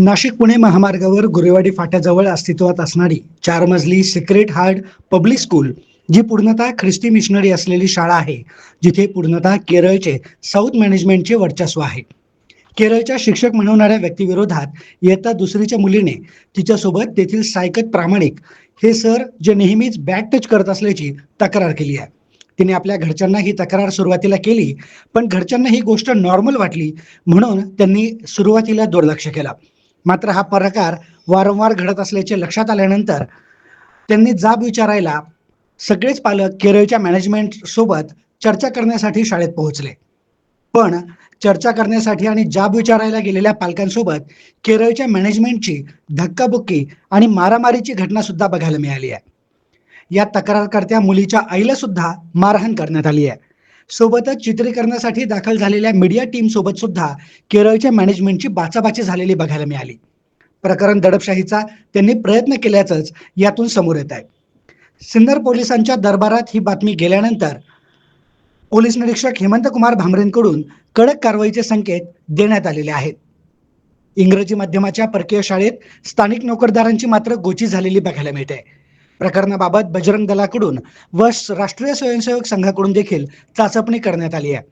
नाशिक पुणे महामार्गावर गुरेवाडी फाट्याजवळ अस्तित्वात असणारी चार मजली सिक्रेट हार्ड पब्लिक स्कूल जी पूर्णतः ख्रिस्ती मिशनरी असलेली शाळा आहे जिथे पूर्णतः केरळचे साऊथ मॅनेजमेंटचे वर्चस्व आहे. केरळच्या शिक्षक म्हणवणाऱ्या व्यक्तीविरोधात इयत्ता दुसरीच्या मुलीने तिच्यासोबत तेथील सायकत प्रामाणिक हे सर जे नेहमीच बॅक टच करत असल्याची तक्रार केली आहे. तिने आपल्या घरच्यांना ही तक्रार सुरुवातीला केली पण घरच्यांना ही गोष्ट नॉर्मल वाटली म्हणून त्यांनी सुरुवातीला दुर्लक्ष केला. मात्र हा प्रकार वारंवार घडत असल्याचे लक्षात आल्यानंतर त्यांनी जाब विचारायला सगळेच पालक केरळच्या मॅनेजमेंट सोबत चर्चा करण्यासाठी शाळेत पोहोचले. पण चर्चा करण्यासाठी आणि जाब विचारायला गेलेल्या पालकांसोबत केरळच्या मॅनेजमेंटची धक्काबुक्की आणि मारामारीची घटना सुद्धा बघायला मिळाली आहे. या तक्रारकर्त्या मुलीच्या आईला सुद्धा मारहाण करण्यात आली आहे. सोबतच चित्रीकरणासाठी दाखल झालेल्या मीडिया टीम सोबत सुद्धा केरळच्या मॅनेजमेंटची बाचाबाची झालेली बघायला मिळाली. प्रकरण दडपशाहीचा त्यांनी प्रयत्न केल्याचंच यातून समोर येत आहे. सिन्नर पोलिसांच्या दरबारात ही बातमी गेल्यानंतर पोलीस निरीक्षक हेमंत कुमार भामरेंकडून कडक कारवाईचे संकेत देण्यात आलेले आहेत. इंग्रजी माध्यमाच्या परकीय शाळेत स्थानिक नोकरदारांची मात्र गोची झालेली बघायला मिळते. प्रकरणाबाबत बजरंग दलाकडून व राष्ट्रीय स्वयंसेवक संघाकडून देखील चाचपणी करण्यात आली आहे.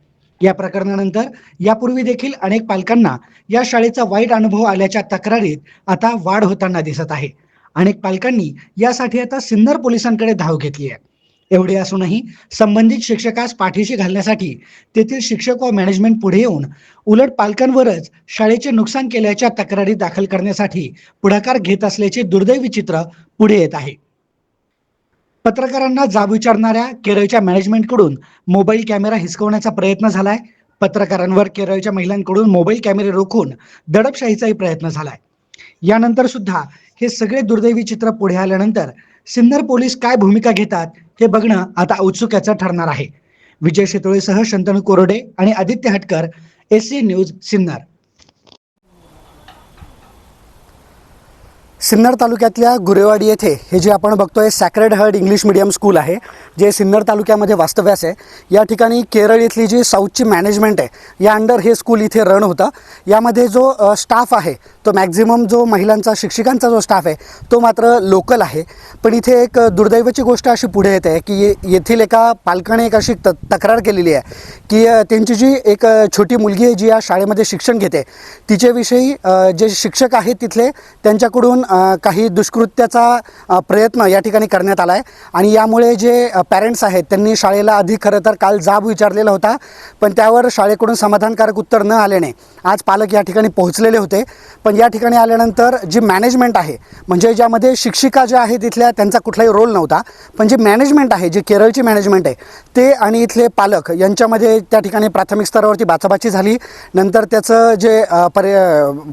या प्रकरणानंतर यापूर्वी देखील अनेक पालकांना या शाळेचा वाईट अनुभव आल्याच्या तक्रारीत आता वाढ होताना दिसत आहे. अनेक पालकांनी यासाठी आता सिन्नर पोलिसांकडे धाव घेतली आहे. एवढे असूनही संबंधित शिक्षकास पाठीशी घालण्यासाठी तेथील शिक्षक व मॅनेजमेंट पुढे येऊन उलट पालकांवरच शाळेचे नुकसान केल्याच्या तक्रारी दाखल करण्यासाठी पुढाकार घेत असल्याचे दुर्दैवी चित्र पुढे येत आहे. पत्रकारांना जाब विचारणाऱ्या केरळच्या मॅनेजमेंटकडून मोबाईल कॅमेरा हिसकवण्याचा प्रयत्न झालाय. पत्रकारांवर केरळच्या महिलांकडून मोबाईल कॅमेरे रोखून दडपशाहीचाही प्रयत्न झालाय. यानंतर सुद्धा हे सगळे दुर्दैवी चित्र पुढे आल्यानंतर सिन्नर पोलीस काय भूमिका घेतात हे बघणं आता औत्सुक्याचं ठरणार आहे. विजय शेतोळेसह शंतनू कोरडे आणि Aditya Hatkar S C news Sinnar. Sinnar तालुक्यातल्या गुरेवाडी येथे हे जे आपण बघतोय Sacred Heart English medium school आहे जे सिन्नर तालुक्यामध्ये वास्तव्यास आहे. या ठिकाणी केरळ इथली जी साऊथची मॅनेजमेंट आहे या अंडर हे स्कूल इथे रन होतं. यामध्ये जो स्टाफ आहे तो मॅक्झिमम जो महिलांचा शिक्षकांचा जो स्टाफ आहे तो मात्र लोकल आहे. पण इथे एक दुर्दैवाची गोष्ट अशी पुढे येते आहे की ये- येथील एका पालकाने एक अशी त तक्रार केलेली आहे की त्यांची जी एक छोटी मुलगी आहे जी या शाळेमध्ये शिक्षण घेते तिच्याविषयी जे शिक्षक आहेत तिथले त्यांच्याकडून काही दुष्कृत्याचा प्रयत्न या ठिकाणी करण्यात आला आहे आणि यामुळे जे पॅरेंट्स आहेत त्यांनी शाळेला आधी खरं तर काल जाब विचारलेला होता पण त्यावर शाळेकडून समाधानकारक उत्तर न आल्याने आज पालक या ठिकाणी पोहोचलेले होते. पण या ठिकाणी आल्यानंतर जी मॅनेजमेंट आहे म्हणजे ज्यामध्ये शिक्षिका ज्या आहेत तिथल्या त्यांचा कुठलाही रोल नव्हता पण जे मॅनेजमेंट आहे जे केरळची मॅनेजमेंट आहे ते आणि इथले पालक यांच्यामध्ये त्या ठिकाणी प्राथमिक स्तरावरती बाचाबाची झाली. नंतर त्याचं जे परि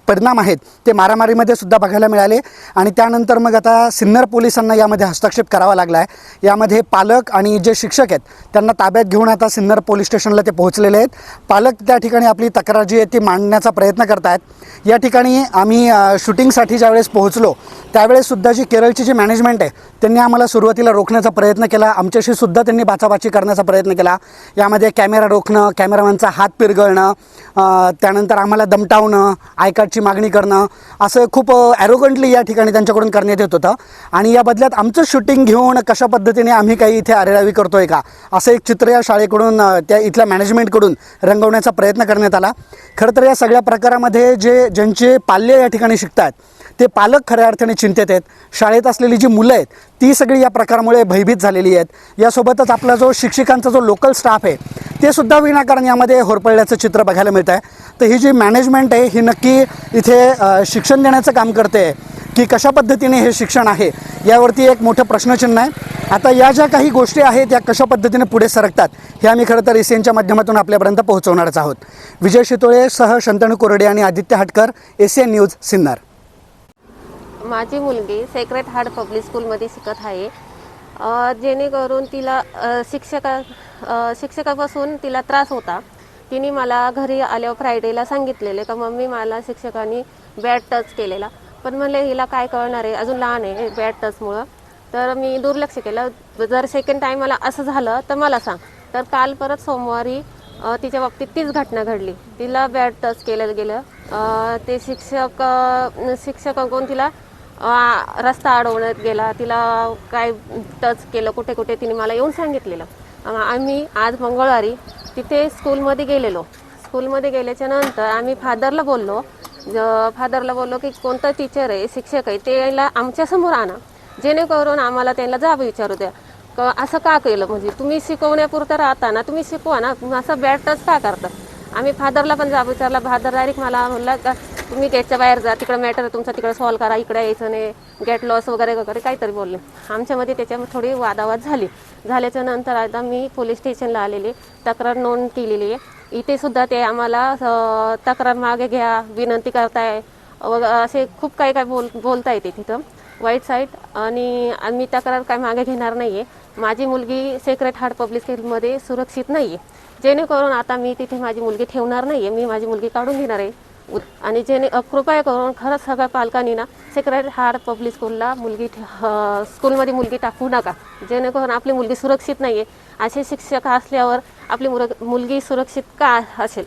परिणाम आहेत ते मारामारीमध्ये सुद्धा बघायला मिळाले. आणि त्यानंतर मग आता सिन्नर पोलिसांना यामध्ये हस्तक्षेप करावा लागला आहे यामध्ये पालक आणि जे शिक्षक आहेत त्यांना ताब्यात घेऊन आता सिन्नर पोलीस स्टेशनला ते पोहोचलेले आहेत. पालक त्या ठिकाणी आपली तक्रार जी आहे ती मांडण्याचा प्रयत्न करत आहेत या ठिकाणी आम्ही शूटिंगसाठी ज्यावेळेस पोहोचलो त्यावेळेससुद्धा जी केरळची जी मॅनेजमेंट आहे त्यांनी आम्हाला सुरुवातीला रोखण्याचा प्रयत्न केला. आमच्याशी सुद्धा त्यांनी बाचाबाची करण्याचा प्रयत्न केला. यामध्ये कॅमेरा रोखणं कॅमेरामॅनचा हात पिरगळणं त्यानंतर आम्हाला दमटावणं आयकार्डची मागणी करणं असं खूप ॲरोगंटली या ठिकाणी त्यांच्याकडून करण्यात येत होतं. आणि या बदल्यात आमचं शूटिंग घेऊन कशा पद्धतीने आम्ही काही इथे अरेरावी करतोय का? असं एक चित्र या शाळेकडून त्या इथल्या मॅनेजमेंटकडून रंगवण्याचा प्रयत्न करण्यात आला. खरं तर या सगळ्या प्रकारामध्ये जे ज्यांचे पाल्य या ठिकाणी शिकतात ते पालक खऱ्या अर्थाने चिंतेत आहेत. शाळेत असलेली जी मुलं आहेत ती सगळी या प्रकारामुळे भयभीत झालेली आहेत. यासोबतच आपला जो शिक्षकांचा जो लोकल स्टाफ आहे ते सुद्धा विनाकारण यामध्ये होरपळल्याचं चित्र बघायला मिळत आहे तर ही जी मॅनेजमेंट आहे ही नक्की इथे शिक्षण देण्याचं काम करते. आहे की कशा पद्धतीने हे शिक्षण आहे यावरती एक मोठं प्रश्नचिन्ह आहे. आता या ज्या काही गोष्टी आहेत या कशा पद्धतीने पुढे सरकतात हे आम्ही खरं तर एसीएनच्या माध्यमातून आपल्यापर्यंत पोहोचवणारच आहोत. विजय शितोळे सह शंतनू कोरडे आणि आदित्य हटकर एसीएन न्यूज सिन्नर. माझी मुलगी सेक्रेट हार्ट पब्लिक स्कूलमध्ये शिकत आहे. जेणेकरून तिला शिक्षका शिक्षकापासून तिला त्रास होता. तिने मला घरी आल्यावर फ्रायडेला सांगितलेले का मम्मी मला शिक्षकांनी बॅट टच केलेला. पण म्हणले हिला काय कळणार आहे? अजून लहान आहे बॅड टचमुळं तर मी दुर्लक्ष केलं. जर सेकंड टाईम मला असं झालं तर मला सांग. तर काल परत सोमवारी तिच्या बाबतीत तीच घटना घडली. तिला बॅड टच केलं गेलं. ते शिक्षक अ, शिक्षकाकडून तिला रस्ता अडवण्यात गेला. तिला काय टच केलं कुठे कुठे तिने मला येऊन सांगितलेलं. आम्ही आज मंगळवारी तिथे स्कूलमध्ये गेलेलो. स्कूलमध्ये गेल्याच्यानंतर आम्ही फादरला बोललो फादरला बोललो की कोणतं टीचर आहे? शिक्षक आहे? त्याला आमच्यासमोर आणा. जेणेकरून आम्हाला त्यांना जाब विचारू द्या. क असं का केलं? म्हणजे तुम्ही शिकवण्यापुरतं राहता ना तुम्ही शिकवा ना. असं बॅटच का करता? आम्ही फादरला पण जाब विचारला. फादर डायरेक्ट मला म्हणला का तुम्ही गेटच्या बाहेर जा. तिकडं मॅटर तुमचा. तिकडे सॉल्व करा. इकडे यायचं नाही. गेट लॉस वगैरे वगैरे काहीतरी बोलले. आमच्यामध्ये त्याच्यामध्ये थोडी वादावाद झाली. झाल्याच्यानंतर आता मी पोलीस स्टेशनला आलेली तक्रार नोंद केलेली आहे. इथे सुद्धा ते आम्हाला तक्रार मागे घ्या विनंती करताय. असे खूप काही काय बोल बोलता येते तिथं वाईट साईट आणि आम्ही तक्रार काय मागे घेणार नाही आहे माझी मुलगी सेक्रेट हार्ट पब्लिक स्कूलमध्ये सुरक्षित नाही आहे जेणेकरून आता मी तिथे माझी मुलगी ठेवणार नाही आहे मी माझी मुलगी काढून घेणार आहे. आणि जेणे कृपया करून खरंच सगळ्या पालकांनी ना सेक्रेट हार्ट पब्लिक स्कूलला मुलगी ठे- स्कूलमध्ये मुलगी टाकू नका. जेणेकरून आपली मुलगी सुरक्षित नाही आहे असे शिक्षक असल्यावर आपली मुलगी सुरक्षित का असेल?